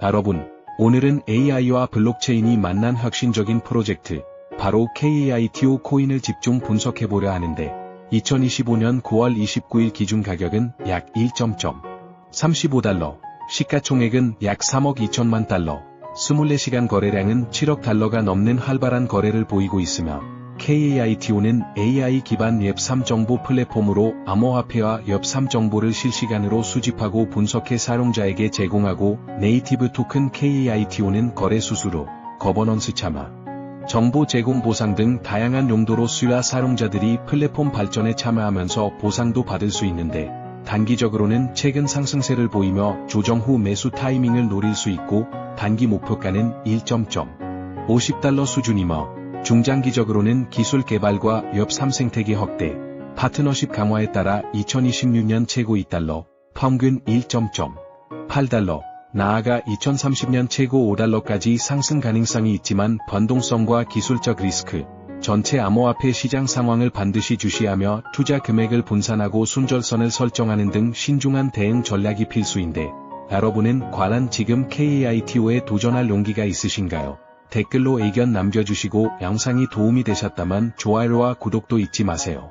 여러분, 오늘은 AI와 블록체인이 만난 혁신적인 프로젝트, 바로 KAITO 코인을 집중 분석해보려 하는데, 2025년 9월 29일 기준 가격은 약 1.35달러, 시가총액은 약 3억 2천만 달러, 24시간 거래량은 7억 달러가 넘는 활발한 거래를 보이고 있으며, KAITO는 AI 기반 웹3 정보 플랫폼으로 암호화폐와 웹3 정보를 실시간으로 수집하고 분석해 사용자에게 제공하고 네이티브 토큰 KAITO는 거래 수수료, 거버넌스 참여, 정보 제공 보상 등 다양한 용도로 수요와 사용자들이 플랫폼 발전에 참여하면서 보상도 받을 수 있는데 단기적으로는 최근 상승세를 보이며 조정 후 매수 타이밍을 노릴 수 있고 단기 목표가는 1.50달러 수준이며 중장기적으로는 기술 개발과 웹3 생태계 확대, 파트너십 강화에 따라 2026년 최고 2달러, 평균 1.8달러, 나아가 2030년 최고 5달러까지 상승 가능성이 있지만 변동성과 기술적 리스크, 전체 암호화폐 시장 상황을 반드시 주시하며 투자 금액을 분산하고 순절선을 설정하는 등 신중한 대응 전략이 필수인데, 여러분은 과연 지금 KAITO에 도전할 용기가 있으신가요? 댓글로 의견 남겨주시고 영상이 도움이 되셨다면 좋아요와 구독도 잊지 마세요.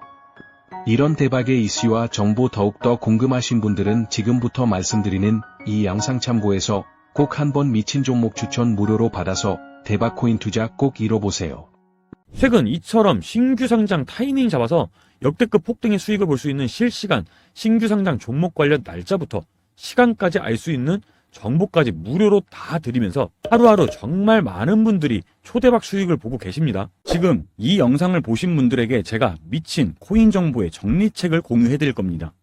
이런 대박의 이슈와 정보 더욱더 궁금하신 분들은 지금부터 말씀드리는 이 영상 참고해서 꼭 한번 미친 종목 추천 무료로 받아서 대박 코인 투자 꼭 이뤄보세요. 최근 이처럼 신규 상장 타이밍 잡아서 역대급 폭등의 수익을 볼 수 있는 실시간 신규 상장 종목 관련 날짜부터 시간까지 알 수 있는 정보까지 무료로 다 드리면서 하루하루 정말 많은 분들이 초대박 수익을 보고 계십니다. 지금 이 영상을 보신 분들에게 제가 미친 코인 정보의 정리책을 공유해 드릴 겁니다.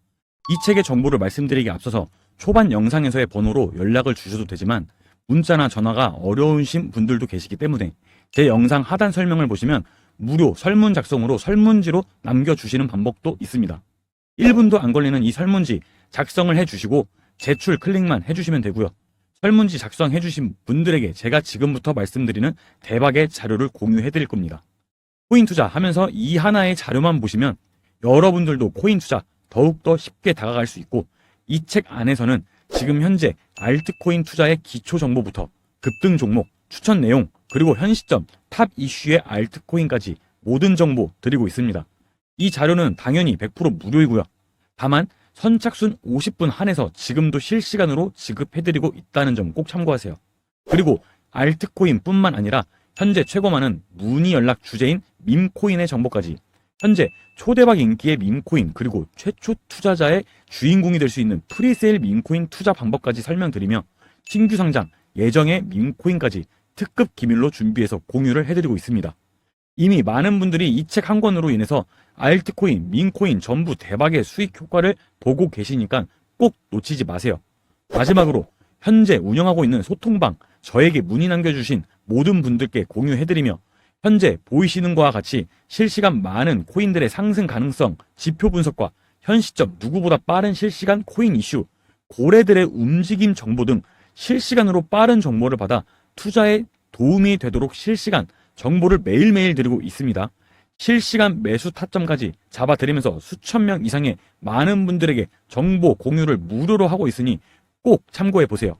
이 책의 정보를 말씀드리기 앞서서 초반 영상에서의 번호로 연락을 주셔도 되지만 문자나 전화가 어려우신 분들도 계시기 때문에 제 영상 하단 설명을 보시면 무료 설문 작성으로 설문지로 남겨주시는 방법도 있습니다. 1분도 안 걸리는 이 설문지 작성을 해주시고 제출 클릭만 해주시면 되고요. 설문지 작성해주신 분들에게 제가 지금부터 말씀드리는 대박의 자료를 공유해 드릴 겁니다. 코인 투자 하면서 이 하나의 자료만 보시면 여러분들도 코인 투자 더욱더 쉽게 다가갈 수 있고 이 책 안에서는 지금 현재 알트코인 투자의 기초 정보부터 급등 종목, 추천 내용, 그리고 현 시점 탑 이슈의 알트코인까지 모든 정보 드리고 있습니다. 이 자료는 당연히 100% 무료이고요. 다만 선착순 50분 한해서 지금도 실시간으로 지급해드리고 있다는 점 꼭 참고하세요. 그리고 알트코인 뿐만 아니라 현재 최고 많은 문의 연락 주제인 밈코인의 정보까지 현재 초대박 인기의 밈코인 그리고 최초 투자자의 주인공이 될 수 있는 프리세일 밈코인 투자 방법까지 설명드리며 신규 상장 예정의 밈코인까지 특급 기밀로 준비해서 공유를 해드리고 있습니다. 이미 많은 분들이 이 책 한 권으로 인해서 알트코인, 민코인 전부 대박의 수익 효과를 보고 계시니까 꼭 놓치지 마세요. 마지막으로 현재 운영하고 있는 소통방 저에게 문의 남겨주신 모든 분들께 공유해드리며 현재 보이시는 것과 같이 실시간 많은 코인들의 상승 가능성, 지표 분석과 현 시점 누구보다 빠른 실시간 코인 이슈, 고래들의 움직임 정보 등 실시간으로 빠른 정보를 받아 투자에 도움이 되도록 실시간 정보를 매일매일 드리고 있습니다. 실시간 매수 타점까지 잡아드리면서 수천 명 이상의 많은 분들에게 정보 공유를 무료로 하고 있으니 꼭 참고해 보세요.